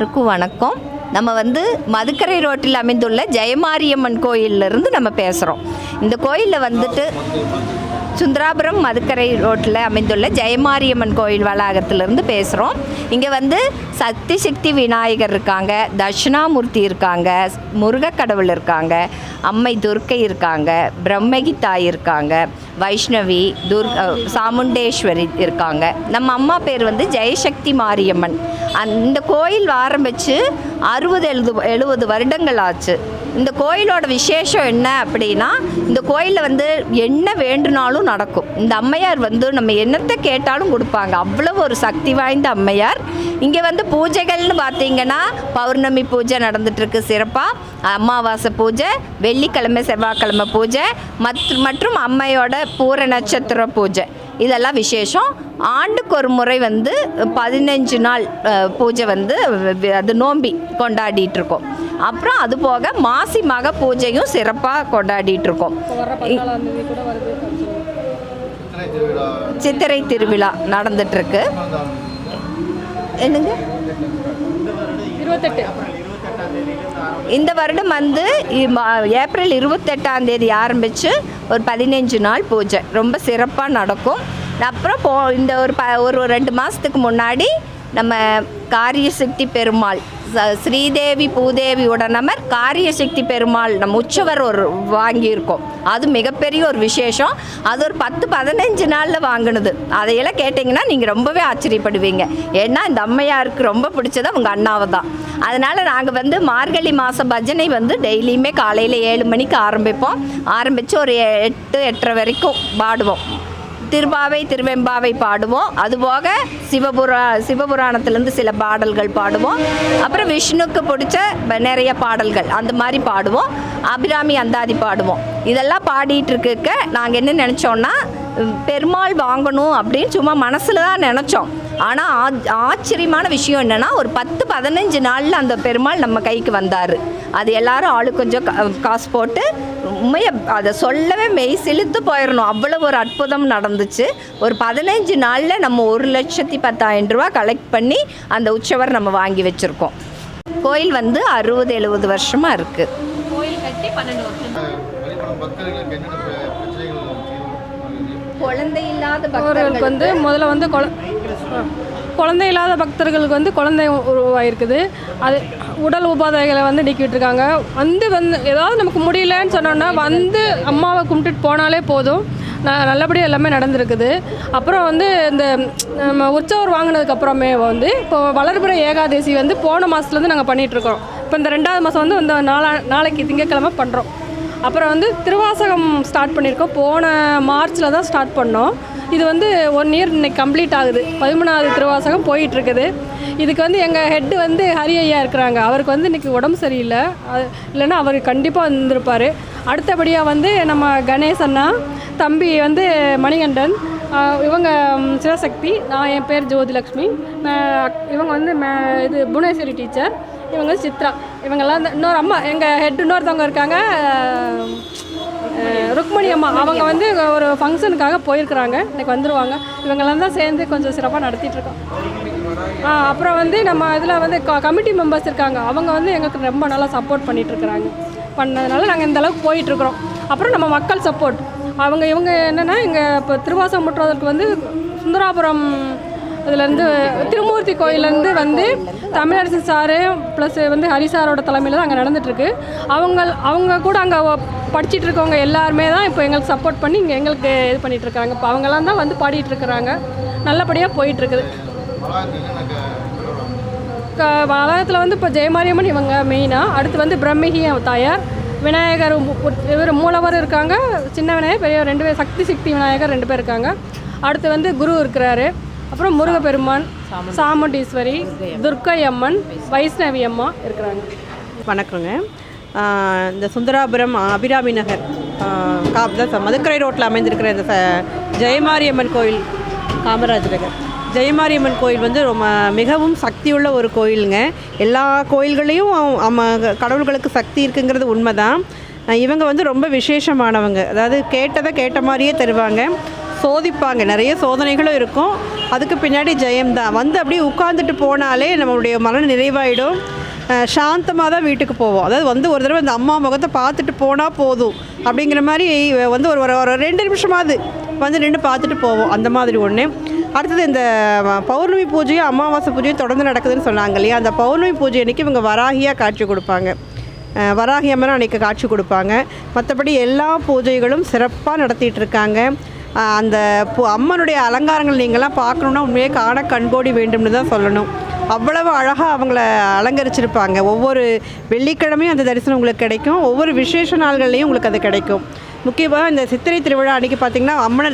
எல்லாருக்கும் வணக்கம். நம்ம வந்து மதுக்கரை ரோட்டில் அமைந்துள்ள ஜெயமாரியம்மன் கோயிலிருந்து நம்ம பேசுகிறோம் இந்த கோயிலில் வந்துட்டு சுந்தராபுரம் மதுக்கரை ரோட்டில் அமைந்துள்ள ஜெயமாரியம்மன் கோயில் வளாகத்திலிருந்து பேசுகிறோம். இங்கே வந்து சக்தி சக்தி விநாயகர் இருக்காங்க தட்சிணாமூர்த்தி இருக்காங்க முருகக்கடவுள் இருக்காங்க அம்மை துர்க்கை இருக்காங்க பிரம்மகி தாய் இருக்காங்க வைஷ்ணவி துர் சாமுண்டேஸ்வரி இருக்காங்க. நம்ம அம்மா பேர் வந்து ஜெயசக்தி மாரியம்மன். அந்த கோயில் ஆரம்பித்து அறுபது எழுது எழுபது வருடங்கள் ஆச்சு. இந்த கோயிலோட விசேஷம் என்ன அப்படின்னா இந்த கோயிலில் வந்து என்ன வேண்டுனாலும் நடக்கும். இந்த அம்மையார் வந்து நம்ம என்னத்தை கேட்டாலும் கொடுப்பாங்க. அவ்வளவு ஒரு சக்தி வாய்ந்த அம்மையார். இங்கே வந்து பூஜைகள்னு பார்த்தீங்கன்னா பௌர்ணமி பூஜை நடந்துட்டுருக்கு சிறப்பாக அமாவாசை பூஜை வெள்ளிக்கிழமை செவ்வாய்க்கிழமை பூஜை மற்ற மற்றும் அம்மையோட பூர நட்சத்திர பூஜை. இதெல்லாம் விசேஷம். ஆண்டுக்கு ஒரு முறை வந்து பதினஞ்சு நாள் பூஜை வந்து அது நோம்பி கொண்டாடிட்டு இருக்கோம் அப்புறம் அது போக மாசி மக பூஜையும் சிறப்பாக கொண்டாடிட்டு இருக்கோம் சித்திரை திருவிழா நடந்துட்டு இருக்கு என்னங்க இந்த வருடம் வந்து ஏப்ரல் இருபத்தெட்டாம் தேதி ஆரம்பித்து ஒரு பதினஞ்சு நாள் பூஜை. ரொம்ப சிறப்பாக நடக்கும். அப்புறம் போ இந்த ஒரு ப ஒரு ரெண்டு மாதத்துக்கு முன்னாடி நம்ம காரியசக்தி பெருமாள் ஸ்ரீதேவி பூதேவி உடனமர் காரியசக்தி பெருமாள் நம்ம உற்சவர் ஒரு வாங்கியிருக்கோம். அது மிகப்பெரிய ஒரு விசேஷம். அது ஒரு பத்து பதினஞ்சு நாளில் வாங்கினது. அதையெல்லாம் கேட்டிங்கன்னா நீங்கள் ரொம்பவே ஆச்சரியப்படுவீங்க. ஏன்னா இந்த அம்மையாருக்கு ரொம்ப பிடிச்சது அவங்க அண்ணாவை தான். அதனால் நாங்கள் வந்து மார்கழி மாத பஜனை வந்து டெய்லியுமே காலையில் ஏழு மணிக்கு ஆரம்பிப்போம். ஆரம்பித்து ஒரு எட்டு எட்டரை வரைக்கும் பாடுவோம். திருபாவை திருவெம்பாவை பாடுவோம். அதுபோக சிவபுரா சிவபுராணத்துலேருந்து சில பாடல்கள் பாடுவோம். அப்புறம் விஷ்ணுக்கு பிடிச்ச ப- நிறைய பாடல்கள் அந்த மாதிரி பாடுவோம். அபிராமி அந்தாதி பாடுவோம். இதெல்லாம் பாடிட்டு இருக்க நாங்கள் என்ன நினச்சோன்னா பெருமாள் வாங்கணும் அப்படின்னு சும்மா மனசில் தான் நினச்சோம். ஆனால் ஆச்சரியமான விஷயம் என்னென்னா ஒரு பத்து பதினஞ்சு நாளில் அந்த பெருமாள் நம்ம கைக்கு வந்தார். அது எல்லாரும் ஆளு கொஞ்சம் கா- காசு போட்டு உண்மையை அதை சொல்லவே மெய் சிலுத்து போயிடணும் அவ்வளோ ஒரு அற்புதம் நடந்துச்சு. ஒரு பதினஞ்சு நாளில் நம்ம ஒரு லட்சத்தி பத்தாயிரம் ரூபா கலெக்ட் பண்ணி அந்த உற்சவர் நம்ம வாங்கி வச்சுருக்கோம். கோயில் வந்து அறுபது எழுபது வருஷமாக இருக்குது கோயில் கட்டி பன்னெண்டு வருஷம். பக்தர்களுக்கு? குழந்தை இல்லாத அவர்களுக்கு வந்து முதல்ல வந்து குழ. குழந்தை இல்லாத பக்தர்களுக்கு வந்து குழந்தை உருவாயிருக்குது. அது உடல் உபாதைகளை வந்து நீக்கிட்டு இருக்காங்க வந்து வந்து ஏதாவது நமக்கு முடியலன்னு சொன்னோன்னா வந்து அம்மாவை கும்பிட்டுட்டு போனாலே போதும். ந- நல்லபடியாக எல்லாமே நடந்திருக்குது. அப்புறம் வந்து இந்த நம்ம உற்சவர் வாங்கினதுக்கப்புறமே வந்து இப்போ வளர்புற ஏகாதசி வந்து போன மாதத்துலேருந்து நாங்கள் பண்ணிகிட்ருக்கோம் இப்போ இந்த ரெண்டாவது மாதம் வந்து இந்த நாளா நாளைக்கு திங்கட்கிழமை பண்ணுறோம் அப்புறம் வந்து திருவாசகம் ஸ்டார்ட் பண்ணியிருக்கோம். போன மார்ச்சில் தான் ஸ்டார்ட் பண்ணோம். இது வந்து ஒன் இயர் இன்னைக்கு கம்ப்ளீட் ஆகுது. பதிமூணாவது திருவாசகம் போயிட்டுருக்குது. இதுக்கு வந்து எங்கள் ஹெட்டு வந்து ஹரி ஐயா இருக்கிறாங்க. அவருக்கு வந்து இன்றைக்கி உடம்பு சரியில்லை. அது இல்லைன்னா அவர் கண்டிப்பாக வந்திருப்பார். அடுத்தபடியாக வந்து நம்ம கணேஷ் அண்ணா தம்பி வந்து மணிகண்டன் இவங்க சிவசக்தி நான் என் பேர் ஜோதிலக்ஷ்மி. இவங்க வந்து மே இது புவனேஸ்வரி டீச்சர். இவங்க வந்து சித்ரா. இவங்கெல்லாம் இந்த- இன்னொரு அம்மா எங்கள் ஹெட் இன்னொருத்தவங்க இருக்காங்க ருக்மணி அம்மா அவங்க வந்து ஒரு ஃபங்க்ஷனுக்காக போயிருக்கிறாங்க. இன்னைக்கு வந்துருவாங்க. இவங்கெல்லாம் தான் சேர்ந்து கொஞ்சம் சிறப்பாக நடத்திட்டு இருக்கோம். ஆ அப்புறம் வந்து நம்ம இதில் வந்து கமிட்டி மெம்பர்ஸ் இருக்காங்க. அவங்க வந்து எங்களுக்கு ரொம்ப நல்லா சப்போர்ட் பண்ணிட்டு இருக்கிறாங்க. பண்ணதுனால நாங்கள் இந்த அளவுக்கு போயிட்டுருக்குறோம் அப்புறம் நம்ம மக்கள் சப்போர்ட் அவங்க இவங்க என்னென்னா இங்கே இப்போ திருவாசம் முற்றுவதற்கு வந்து சுந்தராபுரம் இதுலேருந்து திருமூர்த்தி கோயிலேருந்து வந்து தமிழரசு சாரு ப்ளஸ் வந்து ஹரி சாரோட தலைமையில் தான் அங்கே நடந்துகிட்ருக்கு அவங்க அவங்க கூட அங்கே படிச்சிட்டு இருக்கவங்க எல்லாருமே தான் இப்போ எங்களுக்கு சப்போர்ட் பண்ணி இங்கே எங்களுக்கு இது பண்ணிட்டு இருக்காங்க இப்போ அவங்கெல்லாம் தான் வந்து பாடிட்டு இருக்கிறாங்க நல்லபடியாக போயிட்டுருக்குது வளாகத்தில் க- வந்து இப்போ ஜெயமாரியம்மன் இவங்க மெயினாக அடுத்து வந்து பிரம்மிகி தாயார். விநாயகர் இவர் மூலவர் இருக்காங்க. சின்ன விநாயகர் பெரிய ரெண்டு பேர் சக்தி சக்தி விநாயகர் ரெண்டு பேர் இருக்காங்க. அடுத்து வந்து குரு இருக்கிறாரு. அப்புறம் முருகப்பெருமான் சாமுண்டீஸ்வரி துர்க்கை அம்மன் வைஷ்ணவி அம்மா இருக்கிறாங்க. வணக்கங்க. இந்த சுந்தராபுரம் அபிராமி நகர் ஆஹ் தான் மதுக்கரை ரோட்டில் அமைந்திருக்கிற இந்த ஜெயமாரியம்மன் கோயில் காமராஜ் நகர். ஜெயமாரியம்மன் கோயில் வந்து ரொம்ப மிகவும் சக்தியுள்ள ஒரு கோயிலுங்க. எல்லா கோயில்களையும் அம்ம கடவுள்களுக்கு சக்தி இருக்குங்கிறது உண்மைதான். இவங்க வந்து ரொம்ப விசேஷமானவங்க. அதாவது கேட்டதை கேட்ட மாதிரியே தருவாங்க. சோதிப்பாங்க. நிறைய சோதனைகளும் இருக்கும். அதுக்கு பின்னாடி ஜெயம்தான் வந்து அப்படியே உட்காந்துட்டு போனாலே நம்மளுடைய மன நிறைவாயிடும். சாந்தமாக தான் வீட்டுக்கு போவோம். அதாவது வந்து ஒரு தடவை அந்த அம்மா முகத்தை பார்த்துட்டு போனால் போதும். அப்படிங்கிற மாதிரி வந்து ஒரு ஒரு ஒரு ரெண்டு நிமிஷமாவது வந்து நின்று பார்த்துட்டு போவோம். அந்த மாதிரி ஒன்று அடுத்தது இந்த பௌர்ணமி பூஜையும் அமாவாசை பூஜையும் தொடர்ந்து நடக்குதுன்னு சொன்னாங்க இல்லையா? அந்த பௌர்ணமி பூஜை அன்றைக்கி இவங்க வராகியாக காட்சி கொடுப்பாங்க. வராகி அம்மன் அன்றைக்கி காட்சி கொடுப்பாங்க. மற்றபடி எல்லா பூஜைகளும் சிறப்பாக நடத்திட்டு இருக்காங்க. அந்த அம்மனுடைய அலங்காரங்கள் நீங்கள்லாம் பார்க்கணுன்னா உண்மையே காண கண்கோடி வேண்டும்னு தான் சொல்லணும். அவ்வளவு அழகாக அவங்கள அலங்கரிச்சிருப்பாங்க. ஒவ்வொரு வெள்ளிக்கிழமையும் அந்த தரிசனம் உங்களுக்கு கிடைக்கும். ஒவ்வொரு விசேஷ நாள்கள்லையும் உங்களுக்கு அது கிடைக்கும். முக்கியமாக இந்த சித்திரை திருவிழா அன்றைக்கி பார்த்தீங்கன்னா அம்மனை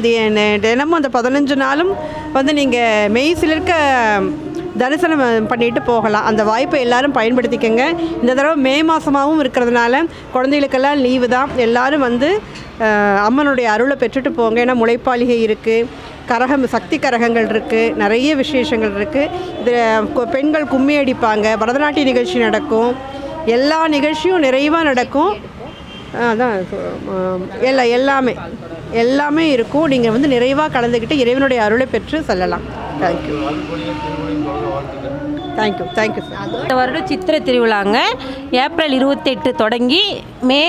தினமும் அந்த பதினஞ்சு நாளும் வந்து நீங்கள் மெய் சிலிர்க்க தரிசனம் பண்ணிட்டு போகலாம். அந்த வாய்ப்பை எல்லாரும் பயன்படுத்திக்கங்க. இந்த தடவை மே மாதமாகவும் இருக்கிறதுனால குழந்தைகளுக்கெல்லாம் லீவு தான். எல்லாரும் வந்து அம்மனுடைய அருளை பெற்றுட்டு போங்க. ஏன்னா முளைப்பாளிகை இருக்குது கரகம் சக்தி கரகங்கள் இருக்குது நிறைய விசேஷங்கள் இருக்குது இதில் பெண்கள் கும்மி அடிப்பாங்க. பரதநாட்டிய நிகழ்ச்சி நடக்கும். எல்லா நிகழ்ச்சியும் நிறைவாக நடக்கும். அதான் எல்லா எல்லாமே எல்லாமே இருக்கும். நீங்கள் வந்து நிறைவாக கலந்துக்கிட்டு இறைவனுடைய அருளை பெற்று செல்லலாம். தேங்க்யூ வாழ்த்துக்கள் தேங்க்யூ தேங்க்யூ சார் இந்த வருடம் சித்திரை திருவிழாங்க. ஏப்ரல் இருபத்தெட்டு தொடங்கி மே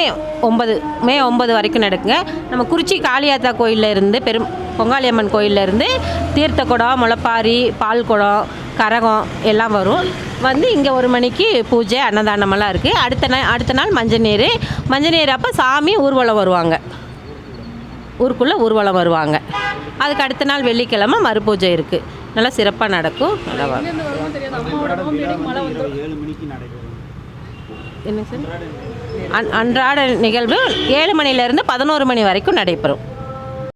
ஒன்பது மே ஒன்பது வரைக்கும் நடக்குங்க. நம்ம குறிச்சி காளியாத்தா கோயிலில் இருந்து பெரும் பொங்காளியம்மன் கோயிலில் இருந்து தீர்த்த குடம் முளப்பாரி பால் குடம் கரகம் எல்லாம் வரும். வந்து இங்கே ஒரு மணிக்கு பூஜை அன்னதானமெல்லாம் இருக்குது அடுத்த நாள் அடுத்த நாள் மஞ்சள் நீர் மஞ்சள் நீர் அப்போ சாமி ஊர்வலம் வருவாங்க. ஊருக்குள்ளே ஊர்வலம் வருவாங்க. அதுக்கு அடுத்த நாள் வெள்ளிக்கிழமை மறுபூஜை இருக்குது நல்லா சிறப்பாக நடக்கும். நல்லா என்ன சார்? அன்றாட நிகழ்வு ஏழு மணிலேருந்து பதினோரு மணி வரைக்கும் நடைபெறும்.